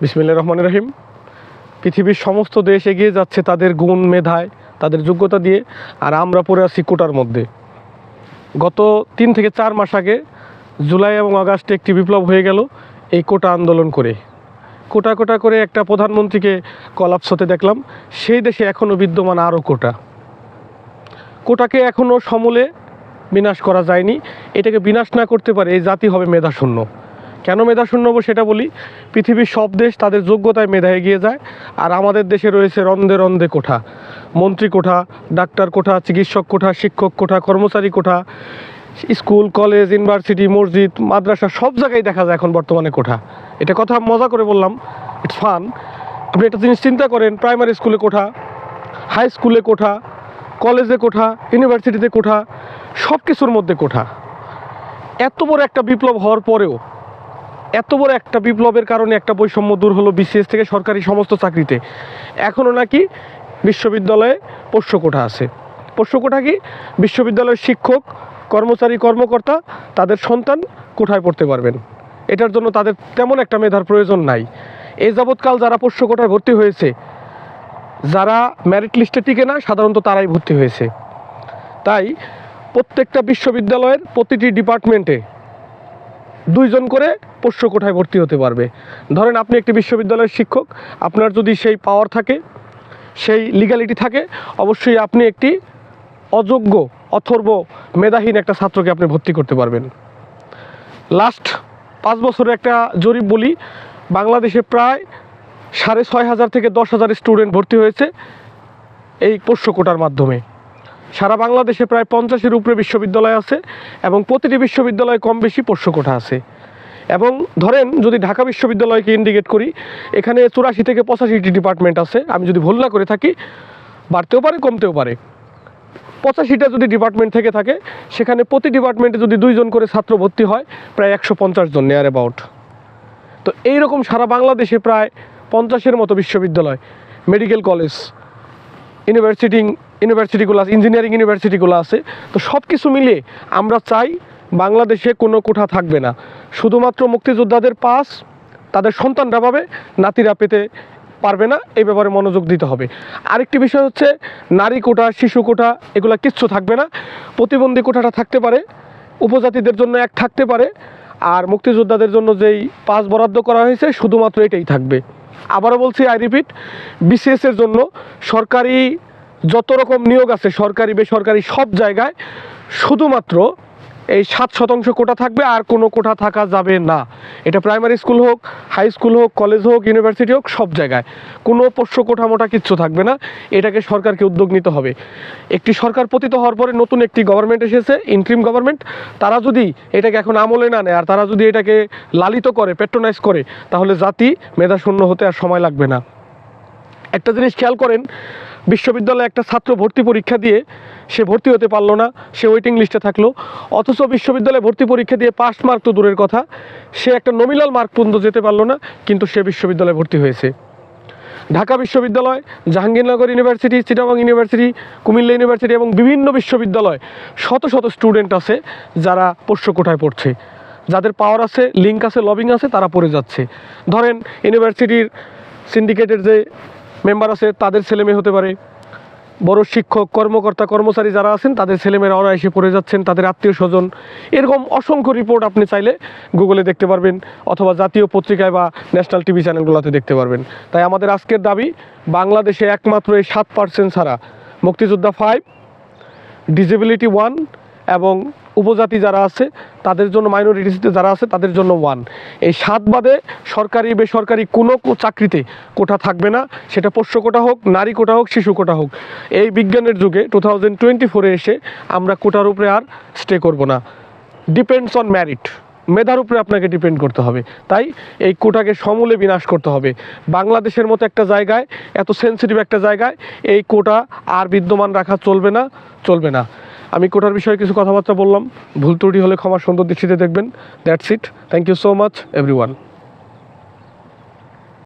বিসমিল্লা রহমান রহিম। পৃথিবীর সমস্ত দেশ এগিয়ে যাচ্ছে তাদের গুণ, মেধায়, তাদের যোগ্যতা দিয়ে, আর আমরা পড়ে আছি কোটার মধ্যে। গত তিন থেকে চার মাস আগে জুলাই এবং আগস্টে একটি বিপ্লব হয়ে গেল এই কোটা আন্দোলন করে। কোটা কোটা করে একটা প্রধানমন্ত্রীকে কলাপস হতে দেখলাম, সেই দেশে এখনও বিদ্যমান আরও কোটা। কোটাকে এখনও সমূলে বিনাশ করা যায়নি। এটাকে বিনাশ না করতে পারে এই জাতি হবে মেধাশূন্য। কেন মেধাশূন্য হব সেটা বলি? পৃথিবীর সব দেশ তাদের যোগ্যতায় মেধা এগিয়ে যায়, আর আমাদের দেশে রয়েছে রন্ধে রন্ধে কোঠা। মন্ত্রী কোঠা, ডাক্তার কোঠা, চিকিৎসক কোঠা, শিক্ষক কোঠা, কর্মচারী কোঠা, স্কুল, কলেজ, ইউনিভার্সিটি, মসজিদ, মাদ্রাসা, সব জায়গায় দেখা যায় এখন বর্তমানে কোঠা। এটা কথা মজা করে বললাম ইটস ফান আপনি একটা জিনিস চিন্তা করেন প্রাইমারি স্কুলে কোঠা হাই স্কুলে কোঠা কলেজে কোঠা ইউনিভার্সিটিতে কোঠা সব কিছুর মধ্যে কোঠা। এত বড় একটা বিপ্লব হওয়ার পরেও এত বড় একটা বিপ্লবের কারণে একটা বৈষম্য দূর হলো বিসিএস থেকে সরকারি সমস্ত চাকরিতে। এখনও নাকি বিশ্ববিদ্যালয়ে পোষ্য কোঠা আছে। পোষ্য কোঠা কি? বিশ্ববিদ্যালয়ের শিক্ষক, কর্মচারী, কর্মকর্তা তাদের সন্তান কোঠায় পড়তে পারবেন। এটার জন্য তাদের তেমন একটা মেধার প্রয়োজন নাই। এই যাবৎকাল যারা পোষ্য কোঠায় ভর্তি হয়েছে, যারা ম্যারিট লিস্টে টিকে না, সাধারণত তারাই ভর্তি হয়েছে। তাই প্রত্যেকটা বিশ্ববিদ্যালয়ের প্রতিটি ডিপার্টমেন্টে দুইজন করে পোষ্য কোঠায় ভর্তি হতে পারবে। ধরেন আপনি একটি বিশ্ববিদ্যালয়ের শিক্ষক, আপনার যদি সেই পাওয়ার থাকে, সেই লিগ্যালিটি থাকে, অবশ্যই আপনি একটি অযোগ্য, অথর্ব, মেধাহীন একটা ছাত্রকে আপনি ভর্তি করতে পারবেন। লাস্ট পাঁচ বছরে একটা জরিপ বলি, বাংলাদেশে প্রায় সাড়ে ছয় হাজার থেকে দশ হাজার স্টুডেন্ট ভর্তি হয়েছে এই পোষ্য কোটার মাধ্যমে। সারা বাংলাদেশে প্রায় পঞ্চাশের উপরে বিশ্ববিদ্যালয় আছে এবং প্রতিটি বিশ্ববিদ্যালয়ে কম বেশি পোষ্য কোঠা আছে। এবং ধরেন যদি ঢাকা বিশ্ববিদ্যালয়কে ইন্ডিকেট করি, এখানে চুরাশি থেকে পঁচাশিটি ডিপার্টমেন্ট আছে, আমি যদি ভুল না করে থাকি, বাড়তেও পারে, কমতেও পারে। পঁচাশিটা যদি ডিপার্টমেন্ট থেকে থাকে, সেখানে প্রতি ডিপার্টমেন্টে যদি দুইজন করে ছাত্র ভর্তি হয়, প্রায় একশো পঞ্চাশ জন নেয়ার অ্যাবাউট তো এইরকম সারা বাংলাদেশে প্রায় পঞ্চাশের মতো বিশ্ববিদ্যালয় মেডিকেল কলেজ ইউনিভার্সিটি ইউনিভার্সিটিগুলো আছে ইঞ্জিনিয়ারিং ইউনিভার্সিটিগুলো আছে। তো সব কিছু মিলিয়ে আমরা চাই বাংলাদেশে কোনো কোঠা থাকবে না। শুধুমাত্র মুক্তিযোদ্ধাদের পাস, তাদের সন্তানরা পাবে, নাতিরা পেতে পারবে না, এই ব্যাপারে মনোযোগ দিতে হবে। আরেকটি বিষয় হচ্ছে, নারী কোঠা, শিশু কোঠা, এগুলো কিচ্ছু থাকবে না। প্রতিবন্ধী কোঠাটা থাকতে পারে, উপজাতিদের জন্য এক থাকতে পারে, আর মুক্তিযোদ্ধাদের জন্য যেই পাস বরাদ্দ করা হয়েছে, শুধুমাত্র এটাই থাকবে। আবারও বলছি আই রিপিট বিসিএস এর জন্য সরকারি যত রকম নিয়োগ আছে, সরকারি, বেসরকারি, সব জায়গায় শুধুমাত্র এই সাত শতাংশ কোটা থাকবে, আর কোনো কোঠা থাকা যাবে না। এটা প্রাইমারি স্কুল হোক, হাই স্কুল হোক, কলেজ হোক, ইউনিভার্সিটি হোক, সব জায়গায়। কোনো পোষ্য কোঠা মোটা কিচ্ছু থাকবে না, এটাকে সরকারকে উদ্যোগ নিতে হবে। একটি সরকার পতিত হওয়ার পরে নতুন একটি গভর্নমেন্ট এসেছে ইন্ট্রিম গভর্নমেন্ট তারা যদি এটাকে এখন আমলে না নেয়, আর তারা যদি এটাকে লালিত করে পেট্রোনাইজ করে, তাহলে জাতি মেধাশূন্য হতে আর সময় লাগবে না। একটা জিনিস খেয়াল করেন বিশ্ববিদ্যালয়ে একটা ছাত্র ভর্তি পরীক্ষা দিয়ে সে ভর্তি হতে পারল না, সে ওয়েটিং লিস্টে থাকল। অথচ বিশ্ববিদ্যালয়ে ভর্তি পরীক্ষা দিয়ে পাস মার্ক তো দূরের কথা। সে একটা নমিনাল মার্ক পর্যন্ত যেতে পারল না, কিন্তু সে বিশ্ববিদ্যালয়ে ভর্তি হয়েছে। ঢাকা বিশ্ববিদ্যালয়, Jahangirnagar university, Chittagong university, Comilla university এবং বিভিন্ন বিশ্ববিদ্যালয় শত শত স্টুডেন্ট আছে যারা পোষ্য কোঠায় পড়ছে। যাদের পাওয়ার আছে লিঙ্ক আছে লবিং আছে, তারা পড়ে যাচ্ছে। ধরেন, ইউনিভার্সিটির সিন্ডিকেটের যে মেম্বার আছে, তাদের ছেলে মেয়ে হতে পারে। বড় শিক্ষক, কর্মকর্তা, কর্মচারী যারা আছেন, তাদের ছেলেমেয়েরা অনায়াসে পড়ে যাচ্ছেন, তাদের আত্মীয় স্বজন। এরকম অসংখ্য রিপোর্ট আপনি চাইলে গুগলে দেখতে পারবেন, অথবা জাতীয় পত্রিকায় বা ন্যাশনাল টিভি চ্যানেলগুলোতে দেখতে পারবেন। তাই আমাদের আজকের দাবি, বাংলাদেশে একমাত্র এই সাত পার্সেন্ট ছাড়া। মুক্তিযোদ্ধা ফাইভ ডিসেবিলিটি ওয়ান এবং উপজাতি যারা আছে, তাদের জন্য মাইনরিটিসিতে যারা আছে, তাদের জন্য ওয়ান এই সাত বাদে সরকারি, বেসরকারি কোনো চাকরিতে কোটা থাকবে না। সেটা পোষ্য কোটা হোক, নারী কোটা হোক, শিশু কোটা হোক। এই বিজ্ঞানের যুগে টু থাউজেন্ড টোয়েন্টি ফোরে এসে আমরা কোটার উপরে আর স্টে করব না। ডিপেন্ডস অন ম্যারিট মেধার উপরে আপনাকে ডিপেন্ড করতে হবে। তাই এই কোটাকে সমূলে বিনাশ করতে হবে। বাংলাদেশের মতো একটা জায়গায়, এত সেন্সিটিভ একটা জায়গায় এই কোটা আর বিদ্যমান রাখা চলবে না চলবে না। আমি কোটার বিষয়ে কিছু কথাবার্তা বললাম। ভুল ত্রুটি হলে ক্ষমা সুন্দর দৃষ্টিতে দেখবেন। That's it thank you so much everyone